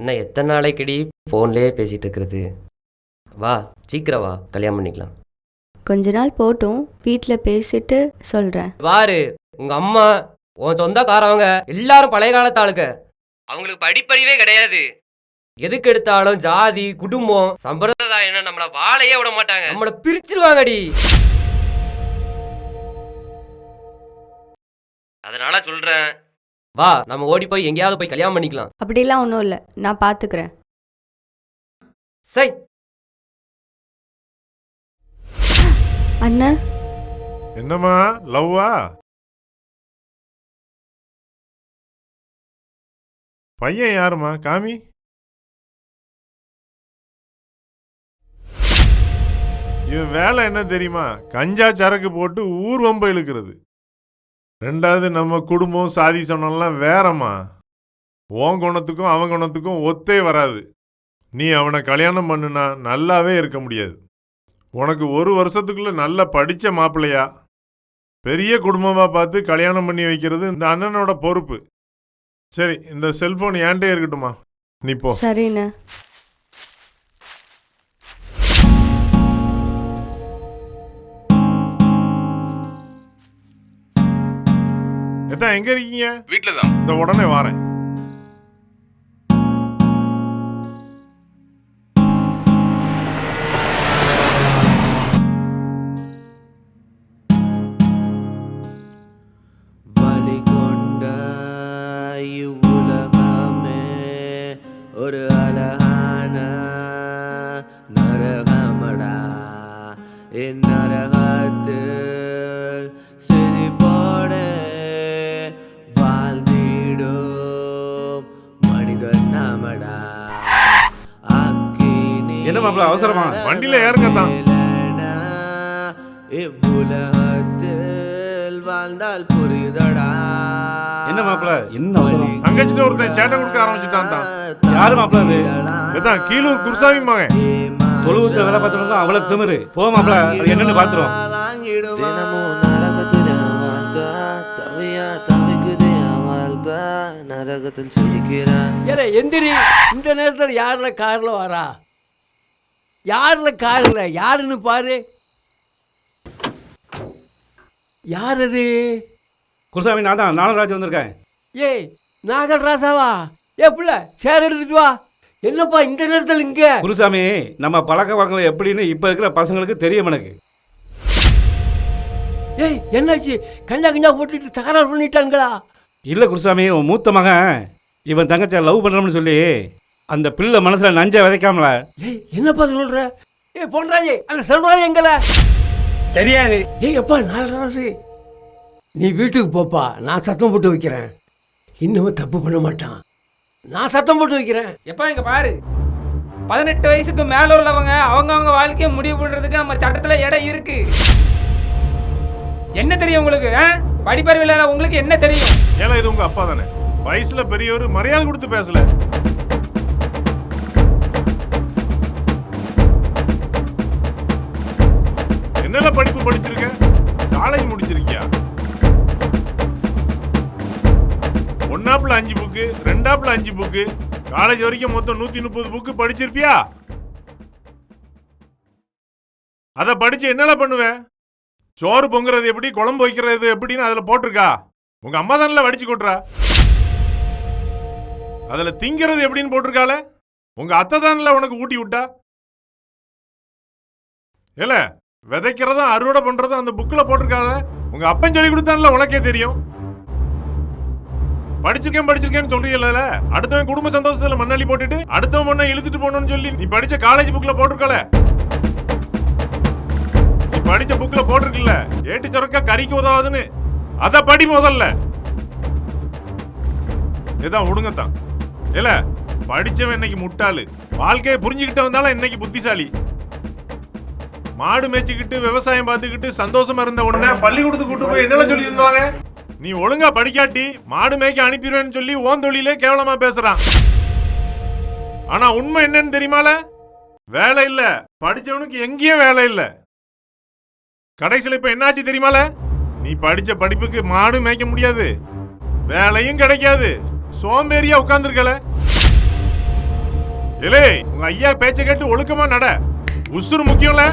இன்னும் எத்தனை நாளைக்குடி ஃபோன்லேயே பேசிகிட்டு இருக்கிறது? வா சீக்கிரம் வா கல்யாணம் பண்ணிக்கலாம். கொஞ்ச நாள் போட்டும் வீட்டில் பேசிட்டு சொல்கிறேன் வாரு உங்க அம்மா உன் சொந்தக்காரவங்க எல்லாரும் பழைய காலத்து ஆளுங்க. அவங்களுக்கு படிப்பறிவே கிடையாது. எதுக்கு எடுத்தாலும் ஜாதி குடும்பம் சம்பிரதாயம் நம்மள வாழையே விட மாட்டாங்க. நம்மள பிரிச்சிருவாங்கடி. அதனால சொல்றேன் வா நம்ம ஓடி போய் எங்கேயாவது போய் கல்யாணம் பண்ணிக்கலாம். அப்படிலாம் ஒன்றும் இல்லை. நான் பார்த்துக்கிறேன் சை அண்ணன் என்னம்மா லவ்வா? பையன் யாரும்மா? காமி? இவன் வேலை என்ன தெரியுமா? கஞ்சா சரக்கு போட்டு ஊர் வம்ப இழுக்கிறது. ரெண்டாவது நம்ம குடும்பம் சாதி சொன்னெல்லாம் வேறம்மா. உன் குணத்துக்கும் அவன் குணத்துக்கும் ஒத்தே வராது. நீ அவனை கல்யாணம் பண்ணுனா நல்லாவே இருக்க முடியாது. உனக்கு ஒரு வருஷத்துக்குள்ள நல்லா படித்த மாப்பிள்ளையா? பெரிய குடும்பமாக பார்த்து கல்யாணம் பண்ணி வைக்கிறது இந்த அண்ணனோட பொறுப்பு. சரி இந்த செல்போன் ஏன்டே இருக்கட்டுமா நீ போ. சரிண்ணா. எதான் எங்க இருக்கீங்க? வீட்டில் தான் இந்த உடனே வாரேன். அவசரமா? வண்டியில ஏறுங்க தான். வாழ்ந்தால் புரியுதடா என்ன மாப்பிள? என்ன அவசரம் தங்கச்சிட்டு ஒருத்தன் சேட்டை கொடுக்க ஆரம்பிச்சுட்டான் தான் யாரு மாப்பிள அது? இதான் கீழூர் குருசாமி மகன். தொழுவுத்துல வேலை பார்த்தவங்க அவ்வளவு திமிரு. போ மாப்பிள அது என்னன்னு பாத்துருவோம் தினமும் நரகத்துல வாழ்க்கை தவியா தவிக்குது வாழ்க்கை நரகத்தில் சிரிக்கிறேன் எந்திரி இந்த நேரத்தில் யாரில் காரில் வரா? யாரில் காரில்? யாருன்னு பாரு. யார் அது குருசாமி நான் தான். நாலராஜ் வந்திருக்கேன். ஏய் நாகல் ராசாவா ஏ பிள்ளை சேர் எடுத்துட்டு வா. என்னப்பா இந்த நேரத்தில் இங்கே? குருசாமி நம்ம பழக்க வழக்கங்கள் எப்படின்னு இப்ப இருக்கிற பசங்களுக்கு தெரியும் எனக்கு. ஏய் என்னாச்சு? கஞ்சா கஞ்சா போட்டுட்டு தகராறு பண்ணிட்டாங்களா இல்ல குருசாமி உன் மூத்த மகன் இவன் தங்கச்சியை லவ் பண்றோம்னு சொல்லி அந்த பிள்ளை மனசுல நஞ்ச விதைக்காமல. ஏய் என்னப்பா சொல்ற? ஏய் பொன்ராஜே அந்த செல்வராஜ் எங்களை தெரியாது. ஏய் அப்பா நாலு ராசு? நீ வீட்டுக்கு போப்பா நான் சத்தம் போட்டு வைக்கிறேன். இன்னமும் தப்பு பண்ண மாட்டான். நான் சத்தம் போட்டு வைக்கிறேன். எப்போ இங்க பாரு. பதினெட்டு வயசுக்கு மேல உள்ளவங்க அவங்கவங்க வாழ்க்கையை முடிவு பண்றதுக்கு நம்ம சட்டத்துல இடம் இருக்கு. என்ன தெரியும் உங்களுக்கு ஆ? படிப்பறிவு இல்லாத உங்களுக்கு என்ன தெரியும்? ஏல இது உங்க அப்பா தானே. வயசுல பெரியவர் மரியாதை கொடுத்து பேசல. படிச்சிருக்க காலேஜ் முடிச்சிருக்கியா? ஒன்னாப்புல அஞ்சு புக்கு ரெண்டாப்புல அஞ்சு புக்கு காலேஜ் வரைக்கும் மொத்தம் நூத்தி முப்பது புக்கு படிச்சிருப்பியா? அத படிச்சு என்னென்ன பண்ணுவேன் சோறு பொங்குறது எப்படி குழம்பு வைக்கிறது எப்படின்னு அதுல போட்டிருக்கா? உங்க அம்மா தானே வடிச்சு கொட்டுறா? அதுல திங்கிறது எப்படின்னு போட்டிருக்காளே? உங்க அத்தை தானே உனக்கு ஊட்டி விட்டா? இல்லை விதைக்கிறதும் அறுவடை பண்றதும் அந்த புக்கில் போட்டிருக்காங்க. உங்க அப்பன் சொல்லி கொடுத்தான்ல உனக்கே தெரியும். படிச்சிருக்கேன் படிச்சிருக்கேன்னு சொல்றீங்கல்ல. அடுத்தவன் குடும்ப சந்தோஷத்துல மண்ணாளி போட்டுட்டு அடுத்தவன் மண்ணை இழுத்துட்டு போகணும்னு சொல்லி நீ படிச்ச காலேஜ் புக்ல போட்டிருக்கல. நீ படிச்ச புக்ல போட்டிருக்கல. ஏட்டு சொரக்கா கறிக்கு உதவாதுன்னு. அத படி முதல்ல. இதான் ஒடுங்கத்தான் இல்ல படிச்சவன் இன்னைக்கு முட்டாளு. வாழ்க்கையை புரிஞ்சுக்கிட்டு வந்தாலும் இன்னைக்கு புத்திசாலி. மாடு மேய்ச்சிக்கிட்டு விவசாயம் பார்த்துக்கிட்டு சந்தோஷமா இருந்த உடனே பள்ளிக்கூடத்து கூட்டு போய் என்னென்ன சொல்லி இருந்தாங்க நீ ஒழுங்கா படிக்காட்டி மாடு மேய்க்க அனுப்பிடுவேன்னு சொல்லி ஓன் தொழிலே கேவலமா பேசுறான். ஆனா உண்மை என்னன்னு தெரியுமால? வேலை இல்ல. படிச்சவனுக்கு எங்கேயும் வேலை இல்ல. கடைசியில இப்ப என்னாச்சு தெரியுமால? நீ படிச்ச படிப்புக்கு மாடு மேய்க்க முடியாது. வேலையும் கிடைக்காது. சோம்பேறியா உட்கார்ந்துருக்கல. ஏலே உங்க ஐயா பேச்ச கேட்டு ஒழுக்கமா நட. உசுறு முக்கியம்ல.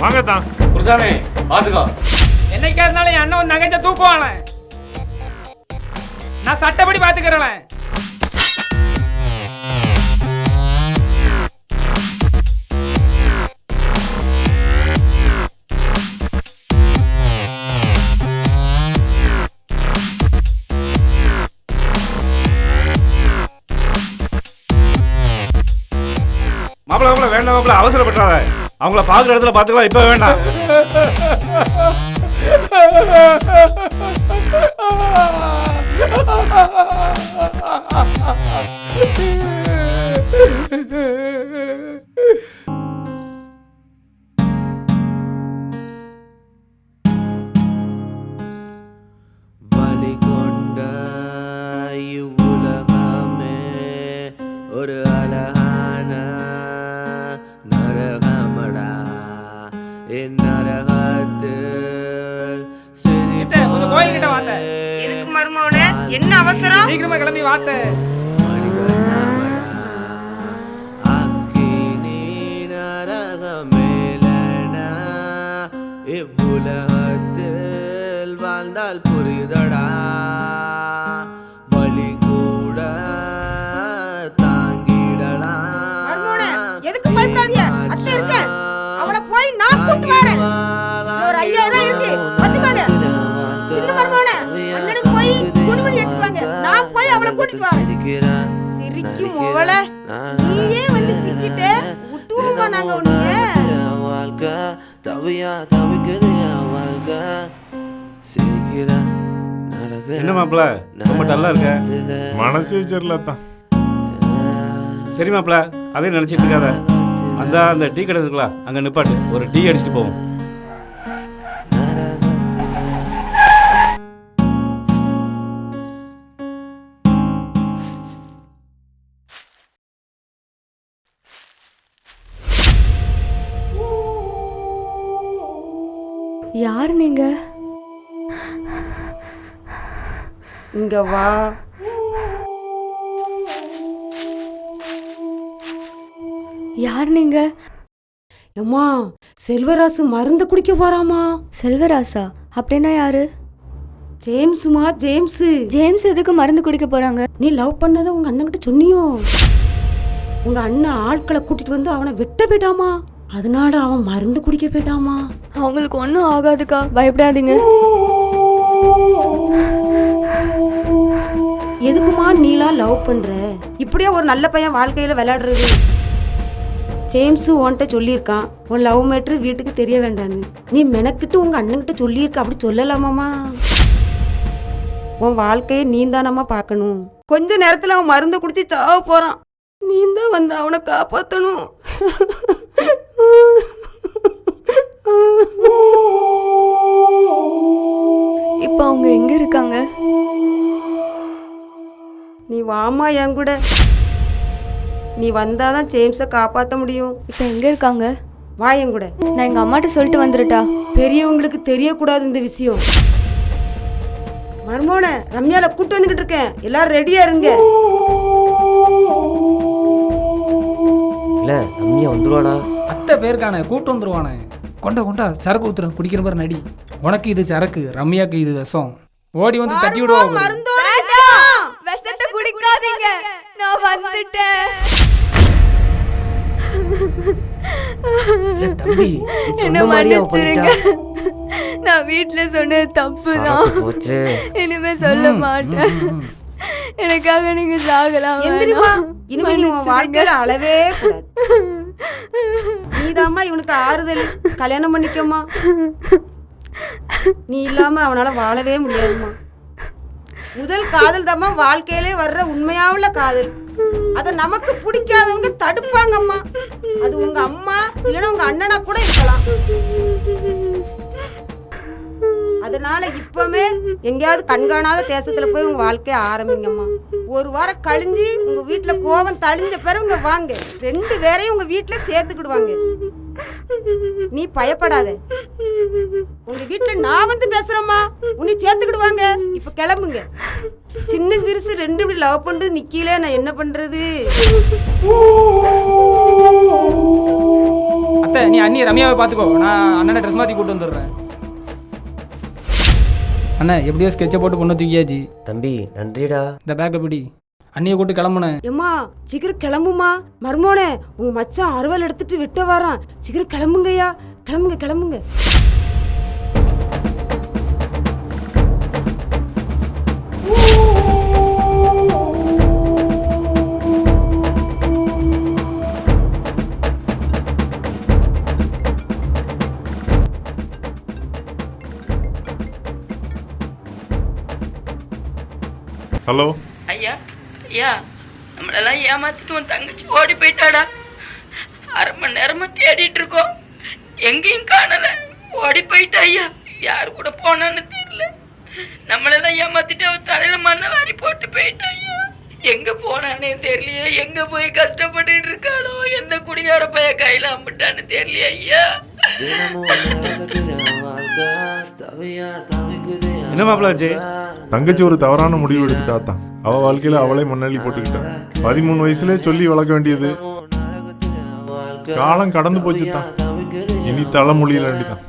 வாங்க தான் குருசாமி பாத்துக்கோ. என்னைக்கா இருந்தாலும் என் அண்ணன் ஒரு நகைச்ச தூக்குவான. நான் சட்டப்படி பாத்துக்கிறேன். மாப்பிள மாப்பிள வேண்டாம் மாப்பிள அவசரப்பட்டாத அவங்கள பார்க்குற இடத்துல பார்த்துக்கலாம் இப்போ வேண்டாம். வலி என் நரகத்தில் கிட்ட, கொஞ்சம் கோயில்கிட்ட வாங்க. எதுக்கு மருமவனே? என்ன அவசரம்? சீக்கிரமா கிளம்பி வாத்த. இவ்வுலகத்தில் வாழ்ந்தால் புரிதடா. நீயே வந்து சிக்கிட்ட விட்டுவோமா நாங்க உன்னைய? வாழ்க்கை தவியா தவிக்குது என் வாழ்க்கை சிரிக்கிறேன் என்ன மாப்பிள? ரொம்ப டல்லா இருக்க. மனசே சரியில்ல தான் சரி மாப்பிள அதே நினச்சிட்டு இருக்காத. அந்த அந்த டீ கடை இருக்குல்ல அங்கே நிப்பாட்டு. ஒரு டீ அடிச்சுட்டு போவோம். இங்க வா யார் நீங்க அம்மா செல்வராசு மருந்து குடிக்க போறாமா செல்வராசா அப்படின்னா யாரு ஜேம்ஸுமா ஜேம்ஸ் ஜேம்ஸ் எதுக்கு மருந்து குடிக்க போறாங்க நீ லவ் பண்ணதை உங்க அண்ணன்கிட்ட சொன்னியோ உங்க அண்ணன் ஆட்களை கூட்டிட்டு வந்து அவனை வெட்ட போயிட்டாமா அதனால அவன் மருந்து குடிக்க போயிட்டாமா அவங்களுக்கு ஒன்றும் ஆகாதுக்கா பயப்படாதீங்க எதுக்குமா நீலா லவ் பண்ற? இப்படியே ஒரு நல்ல பையன் வாழ்க்கையில விளையாடுறது? ஜேம்ஸும் உன்கிட்ட சொல்லியிருக்கான் உன் லவ் மேட்ரு வீட்டுக்கு தெரிய வேண்டான்னு நீ மெனக்கிட்டு உங்க அண்ணன்கிட்ட சொல்லியிருக்க அப்படி சொல்லலாமாமா உன் வாழ்க்கையை நீ தானம்மா பார்க்கணும். கொஞ்ச நேரத்தில் அவன் மருந்து குடிச்சு சாவ போறான். நீ தான் வந்து அவனை காப்பாற்றணும் வாமா என் கூட. நீ வந்தாதான் ஜேம்ஸை காப்பாற்ற முடியும். இப்போ எங்க இருக்காங்க? வா என் கூட. நான் எங்க அம்மாட்ட சொல்லிட்டு வந்துருட்டா? பெரியவங்களுக்கு தெரியக்கூடாது இந்த விஷயம். மர்மோன ரம்யால கூட்டு வந்துகிட்டு இருக்கேன். எல்லாரும் ரெடியா இருங்க. இல்ல ரம்யா வந்துருவாடா. அத்தை பேருக்கான கூட்டு வந்துருவானே. கொண்டா கொண்டா சரக்கு ஊத்துறேன். குடிக்கிற மாதிரி நடி. உனக்கு இது சரக்கு ரம்யாக்கு இது விஷம். ஓடி வந்து தட்டி விடுவோம் தம்பி என்ன மன்னிச்சிருங்க. நான் வீட்ல சொன்னது தப்பு தான் போச்சு. இனிமே சொல்ல மாட்டேன். எனக்காக நீங்க சாகலாம் எந்திரிமா. இனிமே நீ உன். வாழ்க்கையில கூடாது. நீதாம்மா இவனுக்கு ஆறுதல். கல்யாணம் பண்ணிக்கம்மா. நீ இல்லாம அவனால வாழவே முடியாதும்மா. முதல் காதல் தாம்மா வாழ்க்கையிலே வர்ற உண்மையாவுள்ள காதல். அதை நமக்கு பிடிக்காதவங்க தடுப்பாங்கம்மா. அது உங்க அம்மா இல்லைன்னா உங்க அண்ணனா கூட இருக்கலாம். அதனால இப்பவே எங்கேயாவது கண்காணாத தேசத்துல போய் உங்க வாழ்க்கைய ஆரம்பிங்கம்மா. ஒரு வாரம் கழிஞ்சு உங்க வீட்டுல கோவம் தழிஞ்ச பிறகு வாங்க. ரெண்டு பேரையும் உங்க வீட்டுல சேர்த்துக்கிடுவாங்க. நீ பயப்படாத. உங்க வீட்டுல நான் வந்து பேசுறேம்மா. உன்னை சேர்த்துக்கிடுவாங்க. இப்ப கிளம்புங்க. சின்ன சிறுசு ரெண்டு இப்படி லவ் பண்ணிட்டு நிக்கல நான் என்ன பண்றது? அத்தை நீ அண்ணி ரம்யாவை பார்த்துக்கோ. நான் அண்ணனை ட்ரெஸ் மாற்றி கூட்டு வந்துடுறேன். அண்ணா எப்படியோ ஸ்கெட்சை போட்டு பொண்ணு தூக்கியாச்சு. தம்பி நன்றிடா. இந்த பேக்கை பிடி. அண்ணியை கூட்டு கிளம்புனேன் ஏம்மா சீக்கிரம் கிளம்புமா மருமோனே உங்க மச்சான் அறுவல் எடுத்துட்டு விட்ட வரான். சீக்கிரம் கிளம்புங்கய்யா. கிளம்புங்க கிளம்புங்க. ஹலோ. நம்மளெல்லாம் ஏமாத்திட்டு உன் தங்கச்சி ஓடி போயிட்டாடா. அரை மணி நேரமா தேடிட்டு இருக்கோம். எங்கேயும் காணல. ஓடி போயிட்டா ஐயா. யார் கூட போனான்னு தெரியல. நம்மளெல்லாம் ஏமாத்திட்டு அவன் தலையில மண்ணை வாரி போட்டு போயிட்டா ஐயா. எங்க போனானே தெரியலையே. எங்க போய் கஷ்டப்பட்டுட்டு இருக்காளோ? எந்த குடிகார பைய கையில அம்பிட்டான்னு தெரியலையே ஐயா. என்ன மாப்பிள்ள ஆச்சு? தங்கச்சி ஒரு தவறான முடிவு எடுத்துட்டா தான் அவ வாழ்க்கையில அவளே மண்ணள்ளி போட்டுக்கிட்டான் பதிமூணு வயசுலயே சொல்லி வளர்க்க வேண்டியது. காலம் கடந்து போச்சு தான். இனி தலைமொழியில வேண்டிதான்.